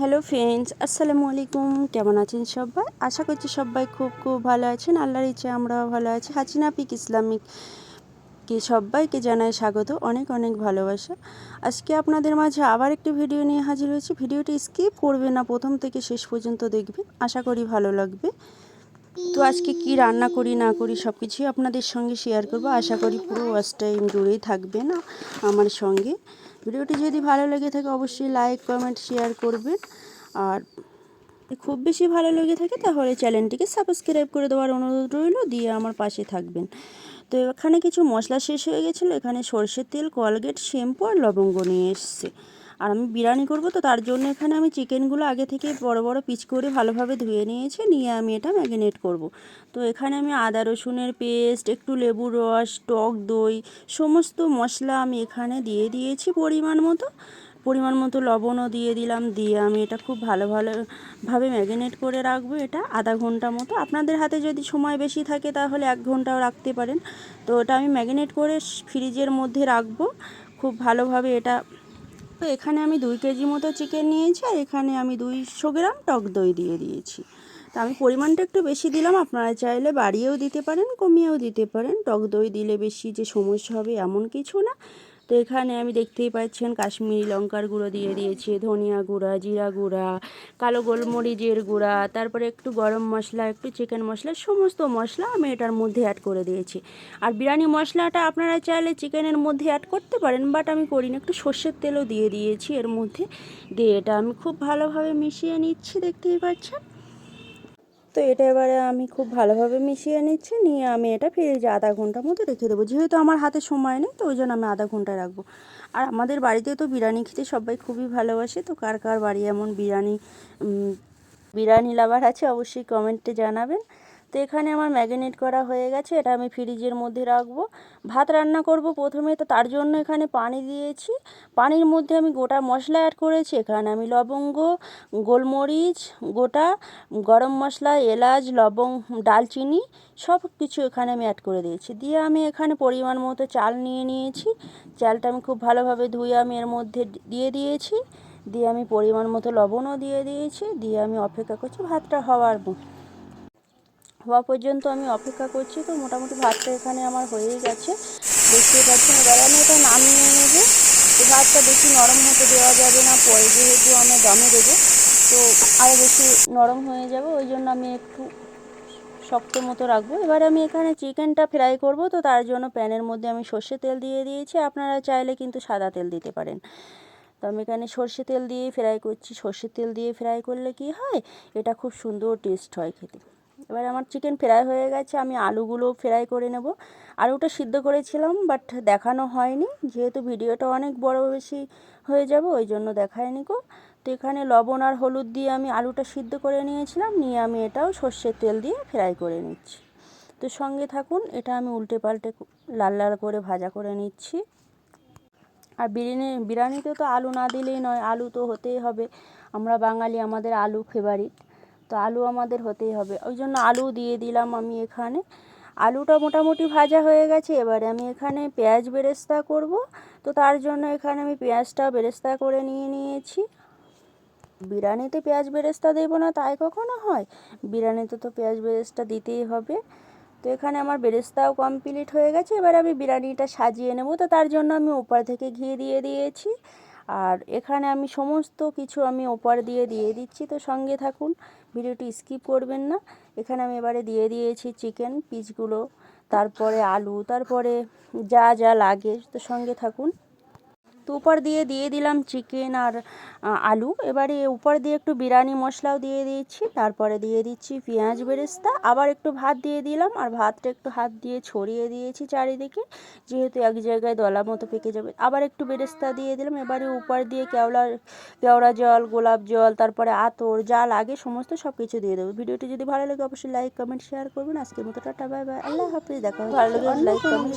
Hello friends, আসসালামু আলাইকুম। কেমন আছেন সবাই? আশা করছি সবাই খুব খুব ভালো আছেন। আল্লাহর ইচ্ছে আমরাও ভালো আছি। হাসিনা পিক ইসলামিক কে সবাইকে জানাই স্বাগত। অনেক অনেক ভালোবাসা। আজকে আপনাদের মাঝে আবার একটি ভিডিও নিয়ে হাজির হয়েছি। ভিডিওটি স্কিপ করবে না, প্রথম থেকে শেষ পর্যন্ত দেখবে আশা করি ভালো লাগবে। তো আজকে কি রান্না করি, না করি সব কিছুই আপনাদের সঙ্গে শেয়ার করব। আশা করি পুরো ওয়াচ টাইম জুড়েই থাকবেন আমার সঙ্গে। ভিডিওটি যদি ভালো লেগে থাকে, অবশ্যই লাইক কমেন্ট শেয়ার করবেন। আর খুব বেশি ভালো লেগে থাকে, তাহলে চ্যানেলটিকে সাবস্ক্রাইব করে দেওয়ার অনুরোধ রইল, দিয়ে আমার পাশে থাকবেন। তো এখানে কিছু মশলা শেষ হয়ে গেছিল, এখানে সর্ষের তেল, কলগেট, শ্যাম্পু আর লবঙ্গ নিয়ে এসছে। আর আমি বিরিয়ানি করব, তো তার জন্য এখানে আমি চিকেনগুলো আগে থেকে বড় বড় পিচ করে ভালোভাবে ধুয়ে নিয়েছি, নিয়ে আমি এটা ম্যাগিনেট করব। তো এখানে আমি আদা রসুনের পেস্ট, একটু লেবুর রস, টক দই, সমস্ত মশলা আমি এখানে দিয়ে দিয়েছি পরিমাণ মতো। পরিমাণ মতো লবণও দিয়ে দিলাম, দিয়ে আমি এটা খুব ভালো ভালোভাবে ম্যাগিনেট করে রাখব এটা আধা ঘণ্টা মতো। আপনাদের হাতে যদি সময় বেশি থাকে তাহলে এক ঘন্টাও রাখতে পারেন। তো ওটা আমি ম্যাগিনেট করে ফ্রিজের মধ্যে রাখব, খুব ভালোভাবে এটা তো এখানে আমি দুই কেজি মতো চিকেন নিয়েছি আর এখানে আমি দুইশো গ্রাম টক দই দিয়ে দিয়েছি। তো আমি পরিমাণটা একটু বেশি দিলাম, আপনারা চাইলে বাড়িয়েও দিতে পারেন, কমিয়েও দিতে পারেন। টক দই দিলে বেশি যে সমস্যা হবে এমন কিছু না। তো এখানে আমি দেখতেই পাচ্ছেন কাশ্মীরি লঙ্কার গুঁড়ো দিয়ে দিয়েছি, ধনিয়া গুঁড়া, জিরা গুঁড়া, কালো গোলমরিচের গুঁড়া, তারপরে একটু গরম মশলা, একটু চিকেন মশলা, সমস্ত মশলা আমি এটার মধ্যে অ্যাড করে দিয়েছি। আর বিরিয়ানি মশলাটা আপনারা চাইলে চিকেনের মধ্যে অ্যাড করতে পারেন বাট আমি করি না একটু সর্ষের তেলও দিয়ে দিয়েছি এর মধ্যে। দিয়ে এটা আমি খুব ভালোভাবে মিশিয়ে নিচ্ছি, দেখতেই পাচ্ছেন। তো এটা এবারে আমি খুব ভালোভাবে মিশিয়ে নিচ্ছি, নিয়ে আমি এটা ফ্রিজে আধা ঘণ্টার মতো রেখে দেবো। যেহেতু আমার হাতে সময় নেই, তো ওই জন্য আমি আধা ঘণ্টা রাখব। আর আমাদের বাড়িতে তো বিরিয়ানি খেতে সবাই খুবই ভালোবাসে, তো কার কার বাড়ি এমন বিরিয়ানি বিরিয়ানি লাভার আছে অবশ্যই কমেন্টে জানাবেন। তো এখানে আমার ম্যাগিনেট করা হয়ে গেছে, এটা আমি ফ্রিজের মধ্যে রাখব। ভাত রান্না করব প্রথমে, তো তার জন্য এখানে পানি দিয়েছি। পানির মধ্যে আমি গোটা মশলা অ্যাড করেছি, এখানে আমি লবঙ্গ, গোলমরিচ, গোটা গরম মশলা, এলাচ লবং ডালচিনি সব কিছু এখানে আমি অ্যাড করে দিয়েছি। দিয়ে আমি এখানে পরিমাণ মতো চাল নিয়ে নিয়েছি। চালটা আমি খুব ভালোভাবে ধুয়ে আমি এর মধ্যে দিয়ে দিয়েছি। দিয়ে আমি পরিমাণ মতো লবণও দিয়ে দিয়েছি। দিয়ে আমি অপেক্ষা করছি ভাতটা হওয়ার হওয়া পর্যন্ত আমি অপেক্ষা করছি, তো মোটামুটি ভাতটা এখানে আমার হয়েই গেছে। দেখতেই পাচ্ছেন এবারে আমি এটা নামিয়ে নেব। তো ভাতটা বেশি নরম হতে দেওয়া যাবে না, পরে যেহেতু আমি দমে দেবো, তো আরও বেশি নরম হয়ে যাবে, ওই জন্য আমি একটু শক্ত মতো রাখব। এবার আমি এখানে চিকেনটা ফ্রাই করব, তো তার জন্য প্যানের মধ্যে আমি সর্ষে তেল দিয়ে দিয়েছি। আপনারা চাইলে কিন্তু সাদা তেল দিতে পারেন। তো আমি এখানে সর্ষে তেল দিয়ে ফ্রাই করছি। সর্ষে তেল দিয়ে ফ্রাই করলে কি হয়? এটা খুব সুন্দর টেস্ট হয় খেতে। এবার আমার চিকেন ফ্রাই হয়ে গেছে, আমি আলুগুলো ফ্রাই করে নেব। আলুটা সিদ্ধ করেছিলাম বাট দেখানো হয়নি, যেহেতু ভিডিওটা অনেক বড় বেশি হয়ে যাবে, ওই জন্য দেখায়নি কো তো এখানে লবণ আর হলুদ দিয়ে আমি আলুটা সিদ্ধ করে নিয়েছিলাম, নিয়ে আমি এটাও সর্ষের তেল দিয়ে ফ্রাই করে নিচ্ছি। তো সঙ্গে থাকুন, এটা আমি উল্টে পাল্টে লাল লাল করে ভাজা করে নিচ্ছি। আর বিরিয়ানি, বিরিয়ানিতে তো আলু না দিলেই নয়, আলু তো হতেই হবে। আমরা বাঙালি আমাদের আলু ফেভারিট তো আলু আমাদের হতেই হবে। ওই জন্য আলু দিয়ে দিলাম আমি এখানে। আলুটা মোটামুটি ভাজা হয়ে গেছে, এবারে আমি এখানে পেঁয়াজ বেরেস্তা করব। তো তার জন্য এখানে আমি পেঁয়াজটা বেরেস্তা করে নিয়ে নিয়েছি। বিরিয়ানিতে পেঁয়াজ বেরেস্তা দেবো না, তাই কখনো হয়? বিরিয়ানিতে তো পেঁয়াজ বেরেস্তা দিতেই হবে। তো এখানে আমার বেরেস্তাও কমপ্লিট হয়ে গেছে, এবার আমি বিরিয়ানিটা সাজিয়ে নেব। তো তার জন্য আমি ওপার থেকে ঘি দিয়ে দিয়েছি। আর এখানে আমি সমস্ত কিছু আমি ওপার দিয়ে দিয়ে দিচ্ছি। তো সঙ্গে থাকুন। ভিডিওটি স্কিপ করবেন না। এখানে আমি এবারে দিয়ে দিয়েছি চিকেন পিসগুলো, তারপরে আলু, তারপরে যা যা লাগে। তো সঙ্গে থাকুন। তো উপর দিয়ে দিয়ে দিলাম চিকেন আর আলু। এবারে উপর দিয়ে একটু বিরিয়ানি মশলাও দিয়ে দিচ্ছি তারপরে দিয়ে দিচ্ছি পেঁয়াজ বেরেস্তা। আবার একটু ভাত দিয়ে দিলাম আর ভাতটা একটু হাত দিয়ে ছড়িয়ে দিয়েছি চারিদিকে যেহেতু এক জায়গায় দলা মতো পেকে যাবে। আবার একটু বেরেস্তা দিয়ে দিলাম। এবারে উপর দিয়ে কেওড়া কেওড়া জল গোলাপ জল তারপরে আতর যা লাগে সমস্ত সব কিছু দিয়ে দেবো। ভিডিওটি যদি ভালো লাগে অবশ্যই লাইক কমেন্ট শেয়ার করবেন। আজকের মতো টাটা বাই বাই আল্লাহ হাফিজ। দেখা ভালো লাগে লাইক কমেন্ট